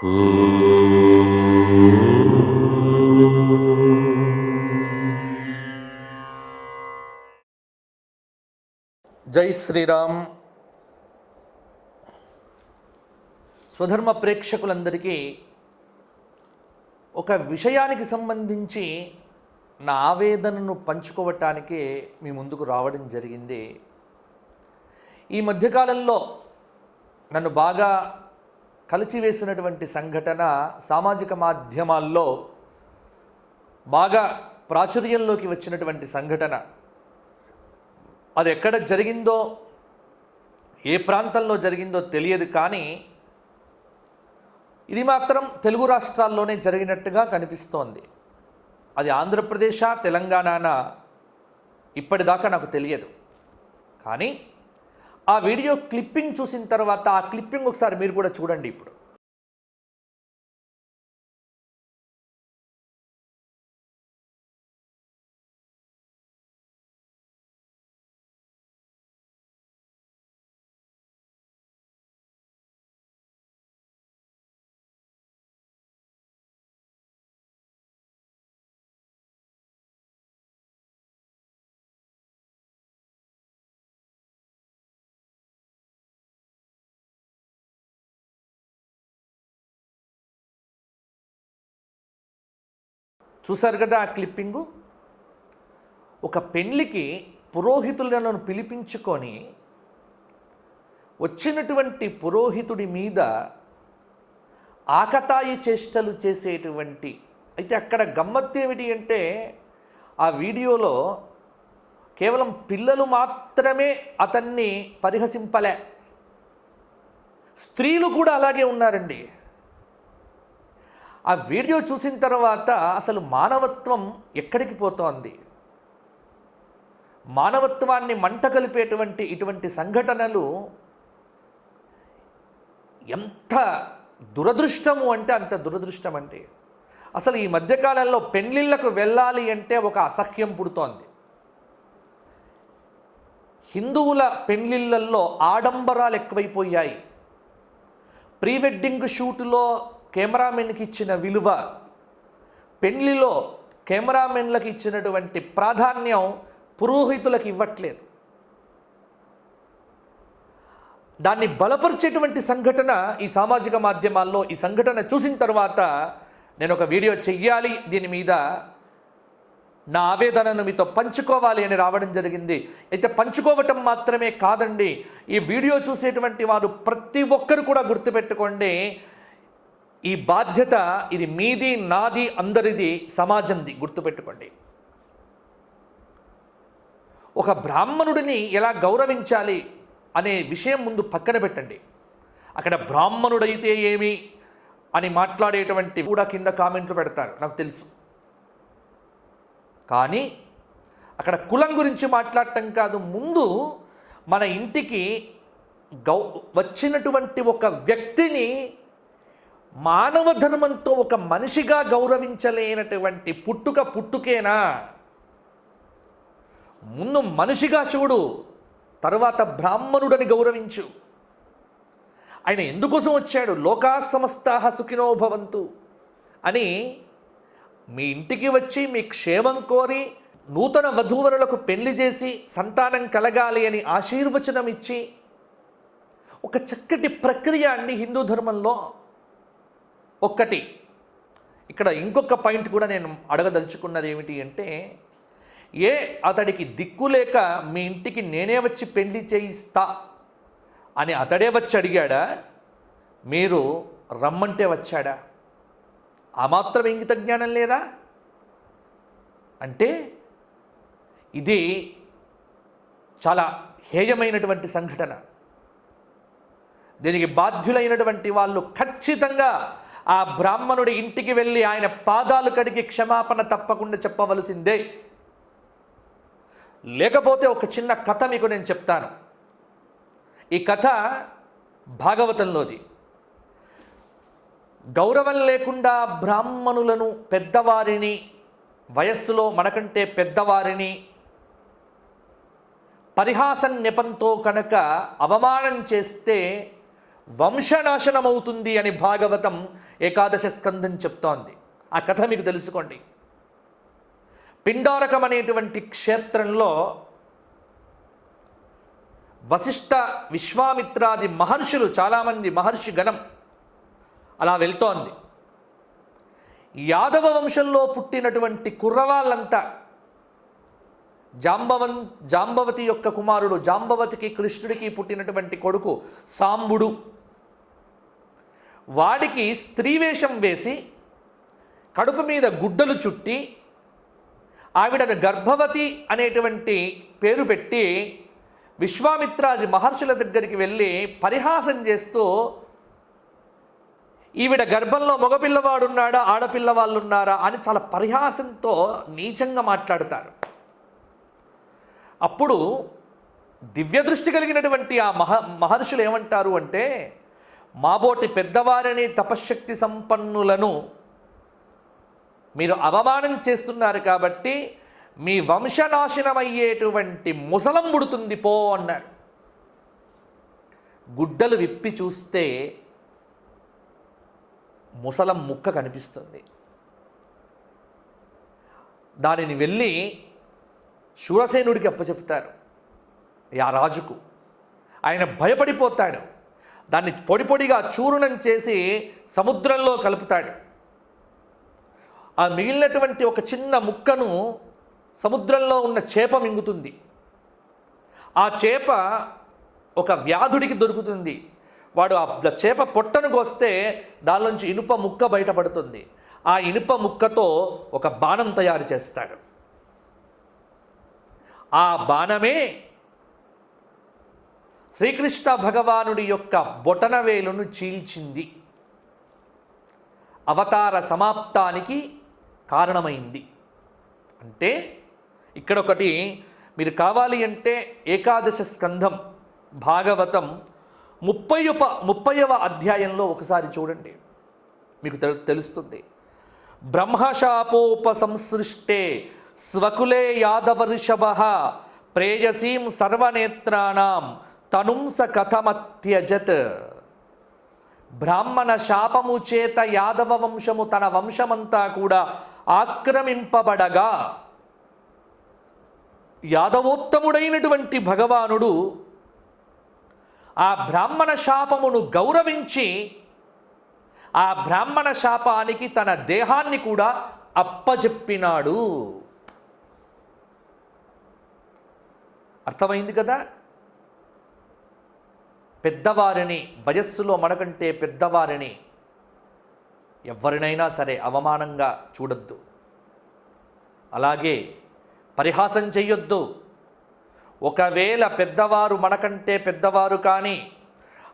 జై శ్రీరామ్. స్వధర్మ ప్రేక్షకులందరికీ ఒక విషయానికి సంబంధించి నా ఆవేదనను పంచుకోవటానికి మీ ముందుకు రావడం జరిగింది. ఈ మధ్యకాలంలో నన్ను బాగా కలిచివేసినటువంటి సంఘటన సామాజిక మాధ్యమాల్లో బాగా ప్రాచుర్యంలోకి వచ్చినటువంటి సంఘటన. అది ఎక్కడ జరిగిందో ఏ ప్రాంతంలో జరిగిందో తెలియదు కానీ ఇది మాత్రం తెలుగు రాష్ట్రాల్లోనే జరిగినట్టుగా కనిపిస్తోంది. అది ఆంధ్రప్రదేశ్ తెలంగాణ ఇప్పటిదాకా నాకు తెలియదు. కానీ ఆ వీడియో క్లిప్పింగ్ చూసిన తర్వాత ఆ క్లిప్పింగ్ ఒకసారి మీరు కూడా చూడండి ఇప్పుడు. చూశారు కదా ఆ క్లిప్పింగు? ఒక పెళ్ళికి పురోహితులను పిలిపించుకొని వచ్చినటువంటి పురోహితుడి మీద ఆకతాయి చేష్టలు చేసేటువంటి అయితే అక్కడ గమ్మత్తు ఏమిటి అంటే ఆ వీడియోలో కేవలం పిల్లలు మాత్రమే అతన్ని పరిహసింపలే. స్త్రీలు కూడా అలాగే ఉన్నారండి. ఆ వీడియో చూసిన తర్వాత అసలు మానవత్వం ఎక్కడికి పోతోంది? మానవత్వాన్ని మంట కలిపేటువంటి ఇటువంటి సంఘటనలు ఎంత దురదృష్టము అంటే అంత దురదృష్టం అంటే అసలు ఈ మధ్యకాలంలో పెళ్ళిళ్ళకు వెళ్ళాలి అంటే ఒక అసహ్యం పుడుతోంది. హిందువుల పెళ్ళిళ్ళల్లో ఆడంబరాలు ఎక్కువైపోయాయి. ప్రీ వెడ్డింగ్ షూటులో కెమెరామెన్కి ఇచ్చిన విలువ పెళ్ళిలో కెమెరామెన్లకు ఇచ్చినటువంటి ప్రాధాన్యం పురోహితులకు ఇవ్వట్లేదు. దాన్ని బలపరిచేటువంటి సంఘటన ఈ సామాజిక మాధ్యమాల్లో ఈ సంఘటన చూసిన తర్వాత నేను ఒక వీడియో చెయ్యాలి దీని మీద నా ఆవేదనను మీతో పంచుకోవాలి అని రావడం జరిగింది. అయితే పంచుకోవటం మాత్రమే కాదండి ఈ వీడియో చూసేటువంటి వారు ప్రతి ఒక్కరు కూడా గుర్తుపెట్టుకోండి ఈ బాధ్యత ఇది మీది నాది అందరిది సమాజంది. గుర్తుపెట్టుకోండి. ఒక బ్రాహ్మణుడిని ఎలా గౌరవించాలి అనే విషయం ముందు పక్కన పెట్టండి. అక్కడ బ్రాహ్మణుడైతే ఏమి అని మాట్లాడేటువంటి కూడా కింద కామెంట్లు పెడతారు. నాకు తెలుసు. కానీ అక్కడ కులం గురించి మాట్లాడటం కాదు. ముందు మన ఇంటికి గౌ వచ్చినటువంటి ఒక వ్యక్తిని మానవ ధర్మంతో ఒక మనిషిగా గౌరవించలేనటువంటి పుట్టుక పుట్టుకేనా? ముందు మనిషిగా చూడు తరువాత బ్రాహ్మణుడని గౌరవించు. ఆయన ఎందుకోసం వచ్చాడు? లోకా సమస్తాహ సుఖినో భవంతు అని మీ ఇంటికి వచ్చి మీ క్షేమం కోరి నూతన వధూవరులకు పెళ్ళి చేసి సంతానం కలగాలి అని ఆశీర్వచనం ఇచ్చి ఒక చక్కటి ప్రక్రియ అండి హిందూ ధర్మంలో. ఒక్కటి. ఇక్కడ ఇంకొక పాయింట్ కూడా నేను అడగదలుచుకున్నది ఏమిటి అంటే ఏ అతడికి దిక్కు లేక మీ ఇంటికి నేనే వచ్చి పెళ్ళి చేయిస్తా అని అతడే వచ్చి అడిగాడా? మీరు రమ్మంటే వచ్చాడా? ఆ మాత్రం ఇంగిత జ్ఞానం లేదా? అంటే ఇది చాలా హేయమైనటువంటి సంఘటన. దీనికి బాధ్యులైనటువంటి వాళ్ళు ఖచ్చితంగా ఆ బ్రాహ్మణుడి ఇంటికి వెళ్ళి ఆయన పాదాలు కడిగి క్షమాపణ తప్పకుండా చెప్పవలసిందే. లేకపోతే ఒక చిన్న కథ మీకు నేను చెప్తాను. ఈ కథ భాగవతంలోది. గౌరవం లేకుండా బ్రాహ్మణులను పెద్దవారిని వయస్సులో మనకంటే పెద్దవారిని పరిహాసం నెపంతో కనుక అవమానం చేస్తే వంశనాశనం అవుతుంది అని భాగవతం ఏకాదశ స్కందం చెప్తోంది. ఆ కథ మీకు తెలుసుకోండి. పిండారకం అనేటువంటి క్షేత్రంలో వశిష్ఠ విశ్వామిత్రాది మహర్షులు చాలామంది మహర్షి గణం అలా వెళ్తోంది. యాదవ వంశంలో పుట్టినటువంటి కుర్రవాళ్ళంతా జాంబవన్ జాంబవతి యొక్క కుమారుడు జాంబవతికి కృష్ణుడికి పుట్టినటువంటి కొడుకు సాంబుడు. వాడికి స్త్రీ వేషం వేసి కడుపు మీద గుడ్డలు చుట్టి ఆవిడను గర్భవతి అనేటువంటి పేరు పెట్టి విశ్వామిత్రాది మహర్షుల దగ్గరికి వెళ్ళి పరిహాసం చేస్తూ ఈవిడ గర్భంలో మగపిల్లవాడున్నాడా ఆడపిల్లవాళ్ళు ఉన్నారా అని చాలా పరిహాసంతో నీచంగా మాట్లాడతారు. అప్పుడు దివ్య దృష్టి కలిగినటువంటి ఆ మహ మహర్షులు ఏమంటారు అంటే మాబోటి పెద్దవారిని తపశ్శక్తి సంపన్నులను మీరు అవమానం చేస్తున్నారు కాబట్టి మీ వంశనాశనమయ్యేటువంటి ముసలం ముడుతుంది పో అన్నారు. గుడ్డలు విప్పి చూస్తే ముసలం ముక్క కనిపిస్తుంది. దానిని వెళ్ళి శూరసేనుడికి అప్పచెప్తారు. ఆ రాజుకు. ఆయన భయపడిపోతాడు. దాన్ని పొడి పొడిగా చూర్ణం చేసి సముద్రంలో కలుపుతాడు. ఆ మిగిలినటువంటి ఒక చిన్న ముక్కను సముద్రంలో ఉన్న చేప మింగుతుంది. ఆ చేప ఒక వ్యాధుడికి దొరుకుతుంది. వాడు ఆ చేప పొట్టను కోస్తే దానిలోంచి ఇనుప ముక్క బయటపడుతుంది. ఆ ఇనుప ముక్కతో ఒక బాణం తయారు చేస్తాడు. ఆ బాణమే శ్రీకృష్ణ భగవానుడి యొక్క బొటనవేలును చీల్చింది. అవతార సమాప్తానికి కారణమైంది. అంటే ఇక్కడ ఒకటి మీరు కావాలి అంటే ఏకాదశ స్కంధం భాగవతం ముప్పై ముప్పైవ అధ్యాయంలో ఒకసారి చూడండి. మీకు తెలు- తెలుస్తుంది. బ్రహ్మశాపోపసంసృష్టే స్వకులే యాదవృషభ ప్రేయసీం సర్వనేత్రాణం తనుంస కథమత్యజత్. బ్రాహ్మణ శాపము చేత యాదవ వంశము తన వంశమంతా కూడా ఆక్రమింపబడగా. యాదవోత్తముడైనటువంటి భగవానుడు ఆ బ్రాహ్మణ శాపమును గౌరవించి ఆ బ్రాహ్మణ శాపానికి తన దేహాన్ని కూడా అప్పజెప్పినాడు. అర్థమైంది కదా? పెద్దవారిని వయస్సులో మనకంటే పెద్దవారిని ఎవరినైనా సరే అవమానంగా చూడొద్దు. అలాగే పరిహాసం చెయ్యొద్దు. ఒకవేళ పెద్దవారు మనకంటే పెద్దవారు కానీ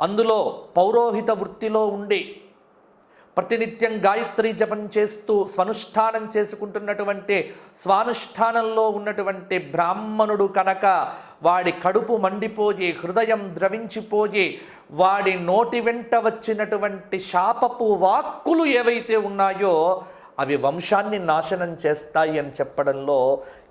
అందులో పౌరోహిత వృత్తిలో ఉండి ప్రతినిత్యం గాయత్రి జపం చేస్తూ స్వనుష్ఠానం చేసుకుంటున్నటువంటి స్వానుష్ఠానంలో ఉన్నటువంటి బ్రాహ్మణుడు కనుక వాడి కడుపు మండిపోయి హృదయం ద్రవించిపోయి వాడి నోటి వెంట వచ్చినటువంటి శాపపు వాక్కులు ఏవైతే ఉన్నాయో అవి వంశాన్ని నాశనం చేస్తాయి అని చెప్పడంలో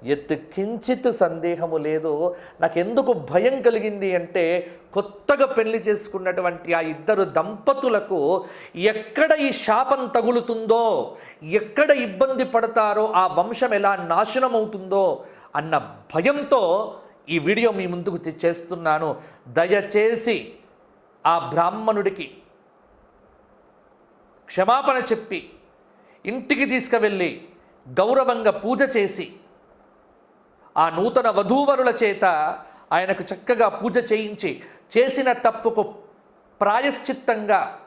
ఎత్తు కించిత్ సందేహము లేదు. నాకెందుకు భయం కలిగింది అంటే కొత్తగా పెళ్ళి చేసుకున్నటువంటి ఆ ఇద్దరు దంపతులకు ఎక్కడ ఈ శాపం తగులుతుందో ఎక్కడ ఇబ్బంది పడతారో ఆ వంశం ఎలా నాశనం అవుతుందో అన్న భయంతో ఈ వీడియో మీ ముందుకు చేస్తున్నాను. దయచేసి ఆ బ్రాహ్మణుడికి క్షమాపణ చెప్పి ఇంటికి తీసుకువెళ్ళి గౌరవంగా పూజ చేసి ఆ నూతన వధూవరుల చేత ఆయనకు చక్కగా పూజ చేయించి చేసిన తప్పుకు ప్రాయశ్చిత్తంగా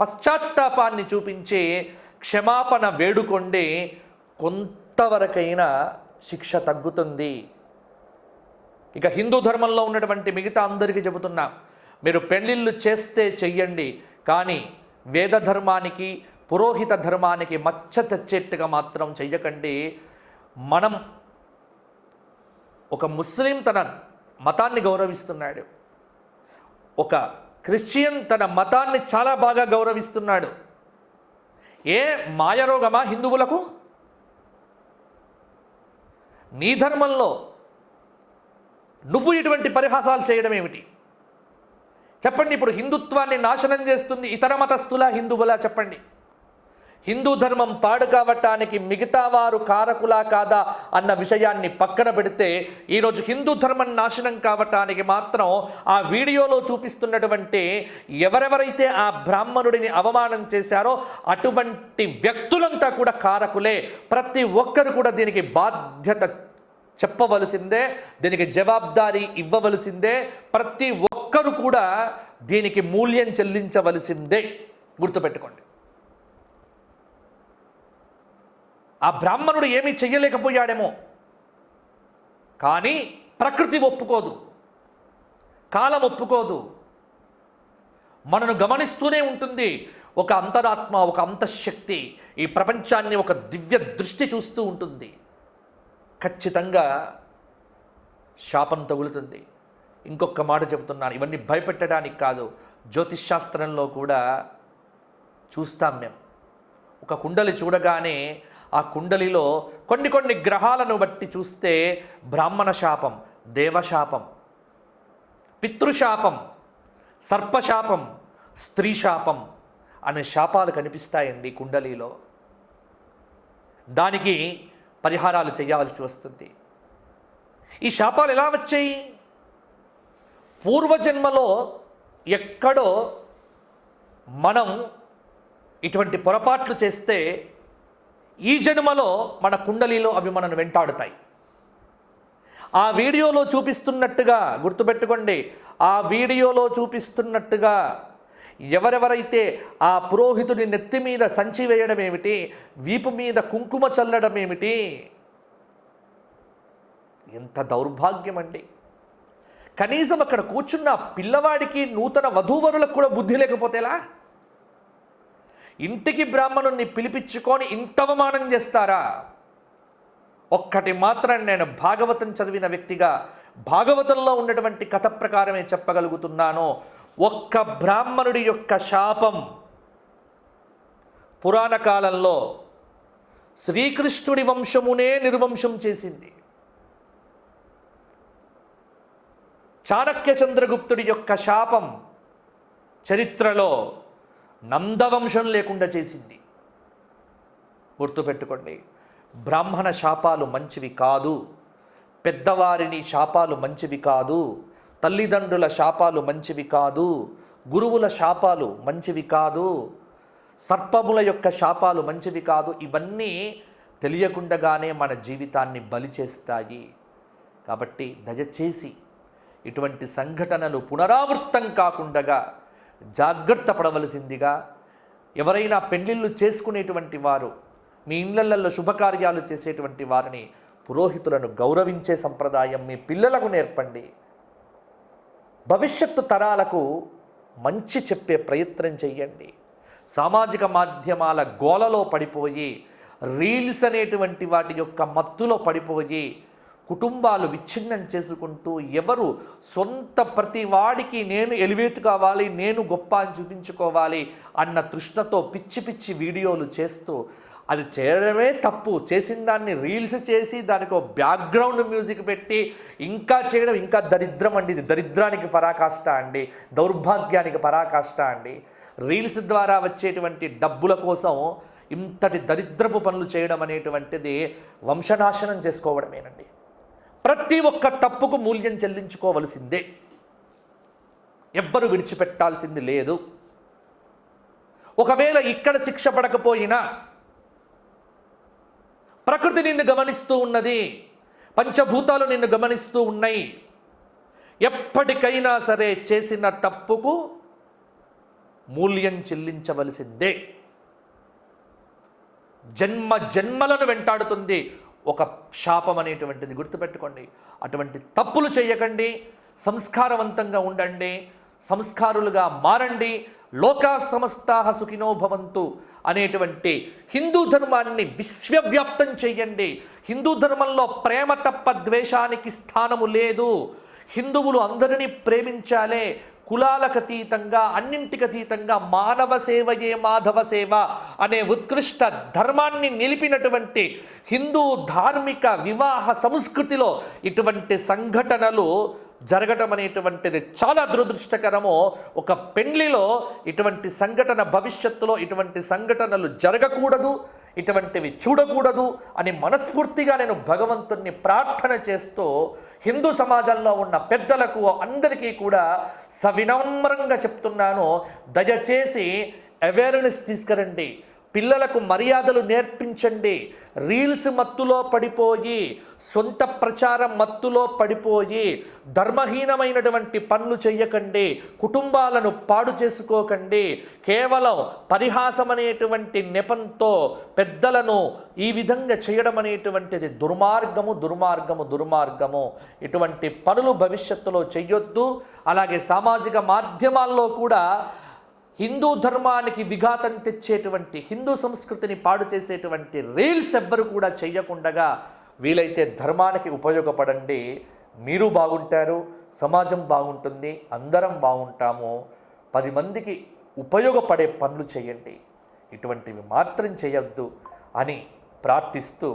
పశ్చాత్తాపాన్ని చూపించి క్షమాపణ వేడుకొండి కొంతవరకైనా శిక్ష తగ్గుతుంది. ఇక హిందూ ధర్మంలో ఉన్నటువంటి మిగతా అందరికీ చెబుతున్నా మీరు పెళ్ళిళ్ళు చేస్తే చెయ్యండి కానీ వేద ధర్మానికి పురోహిత ధర్మానికి మచ్చ తెచ్చేట్టుగా మాత్రం చెయ్యకండి. మనం ఒక ముస్లిం తన మతాన్ని గౌరవిస్తున్నాడు. ఒక క్రిస్టియన్ తన మతాన్ని చాలా బాగా గౌరవిస్తున్నాడు. ఏ మాయరోగమా హిందువులకు? నీ ధర్మంలో నువ్వు ఇటువంటి పరిహాసాలు చేయడం ఏమిటి? చెప్పండి ఇప్పుడు హిందుత్వాన్ని నాశనం చేస్తుంది ఇతర మతస్థుల హిందువులా చెప్పండి. హిందూ ధర్మం పాడు కావటానికి మిగతా వారు కారకులా కాదా అన్న విషయాన్ని పక్కన పెడితే ఈరోజు హిందూ ధర్మం నాశనం కావటానికి మాత్రం ఆ వీడియోలో చూపిస్తున్నటువంటి ఎవరెవరైతే ఆ బ్రాహ్మణుడిని అవమానం చేశారో అటువంటి వ్యక్తులంతా కూడా కారకులే. ప్రతి ఒక్కరు కూడా దీనికి బాధ్యత చెప్పవలసిందే దీనికి జవాబాదారీ ఇవ్వవలసిందే ప్రతి ఒక్కరు కూడా దీనికి మూల్యం చెల్లించవలసిందే. గుర్తుపెట్టుకోండి. ఆ బ్రాహ్మణుడు ఏమీ చెయ్యలేకపోయాడేమో. కానీ ప్రకృతి ఒప్పుకోదు. కాలం ఒప్పుకోదు. మనను గమనిస్తూనే ఉంటుంది ఒక అంతరాత్మ ఒక అంతఃశక్తి ఈ ప్రపంచాన్ని ఒక దివ్య దృష్టి చూస్తూ ఉంటుంది. ఖచ్చితంగా శాపం తగులుతుంది. ఇంకొక మాట చెబుతున్నాను ఇవన్నీ భయపెట్టడానికి కాదు జ్యోతిష్ శాస్త్రంలో కూడా చూస్తాం మేము. ఒక కుండలి చూడగానే ఆ కుండలిలో కొన్ని కొన్ని గ్రహాలను బట్టి చూస్తే బ్రాహ్మణ శాపం దేవశాపం పితృశాపం సర్పశాపం స్త్రీ శాపం అనే శాపాలు కనిపిస్తాయండి కుండలిలో. దానికి పరిహారాలు చేయాల్సి వస్తుంది. ఈ శాపాలు ఎలా వచ్చాయి? పూర్వజన్మలో ఎక్కడో మనం ఇటువంటి పొరపాట్లు చేస్తే ఈ జన్మలో మన కుండలిలో అవి మనను వెంటాడుతాయి. ఆ వీడియోలో చూపిస్తున్నట్టుగా గుర్తుపెట్టుకోండి. ఆ వీడియోలో చూపిస్తున్నట్టుగా ఎవరెవరైతే ఆ పురోహితుడి నెత్తి మీద సంచి వేయడం ఏమిటి వీపు మీద కుంకుమ చల్లడం ఏమిటి ఎంత దౌర్భాగ్యం అండి కనీసం అక్కడ కూర్చున్న పిల్లవాడికి నూతన వధూవరులకు కూడా బుద్ధి లేకపోతేలా ఇంటికి బ్రాహ్మణుణ్ణి పిలిపించుకొని ఇంత అవమానం చేస్తారా? ఒక్కటి మాత్రం నేను భాగవతం చదివిన వ్యక్తిగా భాగవతంలో ఉన్నటువంటి కథ ప్రకారమే చెప్పగలుగుతున్నాను. ఒక్క బ్రాహ్మణుడి యొక్క శాపం పురాణ కాలంలో శ్రీకృష్ణుడి వంశమునే నిర్వంశం చేసింది. చాణక్య చంద్రగుప్తుడి యొక్క శాపం చరిత్రలో నందవంశం లేకుండా చేసింది. గుర్తుపెట్టుకోండి బ్రాహ్మణ శాపాలు మంచివి కాదు పెద్దవారిని శాపాలు మంచివి కాదు తల్లిదండ్రుల శాపాలు మంచివి కాదు గురువుల శాపాలు మంచివి కాదు సర్పముల యొక్క శాపాలు మంచివి కాదు ఇవన్నీ తెలియకుండగానే మన జీవితాన్ని బలి చేస్తాయి. కాబట్టి దయచేసి ఇటువంటి సంఘటనలు పునరావృత్తం కాకుండా జాగ్రత్త పడవలసిందిగా ఎవరైనా పెళ్ళిళ్ళు చేసుకునేటువంటి వారు మీ ఇళ్ళల్లో శుభకార్యాలు చేసేటువంటి వారిని పురోహితులను గౌరవించే సంప్రదాయం మీ పిల్లలకు నేర్పండి. భవిష్యత్తు తరాలకు మంచి చెప్పే ప్రయత్నం చేయండి సామాజిక మాధ్యమాల గోలలో పడిపోయి రీల్స్ అనేటువంటి వాటి యొక్క మత్తులో పడిపోయి కుటుంబాలు విచ్ఛిన్నం చేసుకుంటూ ఎవరు సొంత ప్రతి వాడికి నేను ఎలివేట్ కావాలి నేను గొప్ప అని చూపించుకోవాలి అన్న తృష్ణతో పిచ్చి పిచ్చి వీడియోలు చేస్తూ అది చేయడమే తప్పు. చేసిన దాన్ని రీల్స్ చేసి దానికి ఒక బ్యాక్గ్రౌండ్ మ్యూజిక్ పెట్టి ఇంకా చేయడం ఇంకా దరిద్రం అండి. ఇది దరిద్రానికి పరాకాష్ట అండి. దౌర్భాగ్యానికి పరాకాష్ట అండి. రీల్స్ ద్వారా వచ్చేటువంటి డబ్బుల కోసం ఇంతటి దరిద్రపు పనులు చేయడం అనేటువంటిది వంశనాశనం చేసుకోవడమేనండి. ప్రతి ఒక్క తప్పుకు మూల్యం చెల్లించుకోవలసిందే. ఎవ్వరు విడిచిపెట్టాల్సింది లేదు. ఒకవేళ ఇక్కడ శిక్ష పడకపోయినా ప్రకృతి నిన్ను గమనిస్తూ ఉన్నది పంచభూతాలు నిన్ను గమనిస్తూ ఉన్నాయి. ఎప్పటికైనా సరే చేసిన తప్పుకు మూల్యం చెల్లించవలసిందే. జన్మ జన్మలను వెంటాడుతుంది. ఒక శాపం అనేటువంటిది గుర్తుపెట్టుకోండి. అటువంటి తప్పులు చేయకండి సంస్కారవంతంగా ఉండండి సంస్కారులుగా మారండి లోకా సమస్తాహ సుఖినోభవంతు అనేటువంటి హిందూ ధర్మాన్ని విశ్వవ్యాప్తం చేయండి. హిందూ ధర్మంలో ప్రేమ తప్ప ద్వేషానికి స్థానము లేదు. హిందువులు అందరినీ ప్రేమించాలే కులాలకు అతీతంగా అన్నింటికి అతీతంగా మానవ సేవయే మాధవ సేవ అనే ఉత్కృష్ట ధర్మాన్ని నిలిపినటువంటి హిందూ ధార్మిక వివాహ సంస్కృతిలో ఇటువంటి సంఘటనలు జరగటం అనేటువంటిది చాలా దురదృష్టకరము ఒక పెండ్లిలో ఇటువంటి సంఘటన భవిష్యత్తులో ఇటువంటి సంఘటనలు జరగకూడదు ఇటువంటివి చూడకూడదు అని మనస్ఫూర్తిగా నేను భగవంతుణ్ణి ప్రార్థన చేస్తూ హిందూ సమాజంలో ఉన్న పెద్దలకు అందరికీ కూడా సవినమ్రంగా చెప్తున్నాను దయచేసి అవేర్నెస్ తీసుకురండి. పిల్లలకు మర్యాదలు నేర్పించండి. రీల్స్ మత్తులో పడిపోయి సొంత ప్రచారం మత్తులో పడిపోయి ధర్మహీనమైనటువంటి పనులు చేయకండి కుటుంబాలను పాడు చేసుకోకండి. కేవలం పరిహాసం అనేటువంటి నెపంతో పెద్దలను ఈ విధంగా చేయడం అనేటువంటిది దుర్మార్గము దుర్మార్గము దుర్మార్గము. ఇటువంటి పనులు భవిష్యత్తులో చెయ్యొద్దు. అలాగే సామాజిక మాధ్యమాల్లో కూడా హిందూ ధర్మానికి విఘాతం తెచ్చేటువంటి హిందూ సంస్కృతిని పాడు చేసేటువంటి రీల్స్ ఎవ్వరు కూడా చేయకుండగా వీలైతే ధర్మానికి ఉపయోగపడండి. మీరు బాగుంటారు సమాజం బాగుంటుంది అందరం బాగుంటాము. పది మందికి ఉపయోగపడే పనులు చేయండి. ఇటువంటివి మాత్రం చేయొద్దు అని ప్రార్థిస్తూ